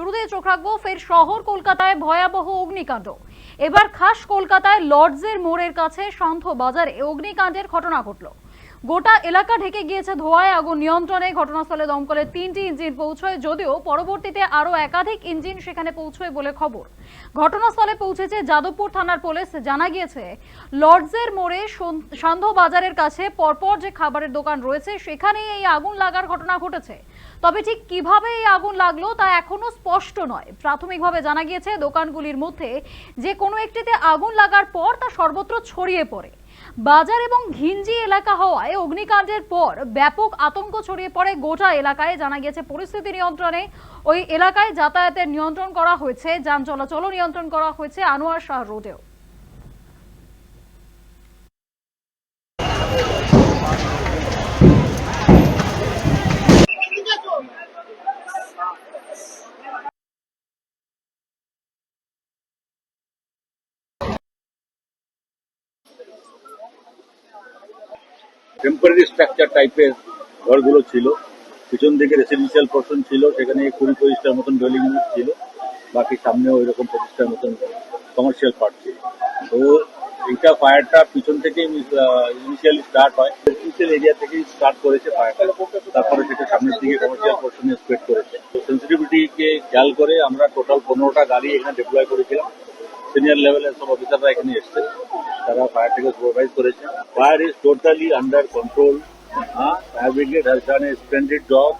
শুরুতেই চোখ রাখব, ফের শহর কলকাতায় ভয়াবহ অগ্নিকাণ্ড। এবার খাস কলকাতায় লর্ডসের মোড়ের কাছে সন্থ বাজারে অগ্নিকাণ্ডের ঘটনা ঘটল। গোটা এলাকা ঢেকে গিয়েছে ধোঁয়ায় আগুন। নিয়ন্ত্রণে ঘটনাস্থলে দমকলের তিনটি ইঞ্জিন পৌঁছয়, যদিও পরবর্তীতে আরও একাধিক ইঞ্জিন সেখানে পৌঁছয় বলে খবর। ঘটনাস্থলে পৌঁছেছে যাদবপুর থানার পুলিশ। জানা গিয়েছে, লর্ডসের মোড়ে সন- সান্ধ্য বাজারের কাছে পরপর যে খাবারের দোকান রয়েছে, সেখানেই এই আগুন লাগার ঘটনা ঘটেছে। তবে ঠিক কীভাবে এই আগুন লাগল তা এখনও স্পষ্ট নয়। প্রাথমিকভাবে জানা গিয়েছে, দোকানগুলির মধ্যে যে কোনো একটিতে আগুন লাগার পর তা সর্বত্র ছড়িয়ে পড়ে। বাজার এবং ঘিঞ্জি এলাকা হওয়ায় অগ্নিকাণ্ডের পর ব্যাপক আতঙ্ক ছড়িয়ে পড়ে গোটা এলাকায়। জানা গিয়েছে, পরিস্থিতি নিয়ন্ত্রণে ওই এলাকায় যাতায়াতের নিয়ন্ত্রণ করা হয়েছে, যান চলাচলও নিয়ন্ত্রণ করা হয়েছে আনোয়ার শাহ রোডেও। টেম্পোরারি স্ট্রাকচার টাইপের ঘরগুলো ছিল। পিছন দিকে রেসিডেন্সিয়াল পোর্শন ছিল, সেখানে কুড়ি পঁচিশটার মতন ইউনিট ছিল। বাকি সামনেও ওইরকম পঁচিশটার মতন কমার্শিয়াল পার্ট ছিল। তো এইটা ফায়ারটা পিছন থেকেই ইনিশিয়ালি স্টার্ট হয়। রেসিডেন্সিয়াল এরিয়া থেকেই স্টার্ট করেছে ফায়ারটা তারপরে সেটা সামনের দিকে কমার্শিয়াল পোর্শনে স্প্রেড করেছে। তো সেন্সিটিভিটিকে খেয়াল করে আমরা টোটাল পনেরোটা গাড়ি এখানে ডিপ্লয় করেছিলাম। সিনিয়র লেভেলের সব অফিসাররা এখানে এসছে। তারা ফায়ারটাকে সুপারভাইজ করেছে। Fire is totally under control fire brigade has done a splendid job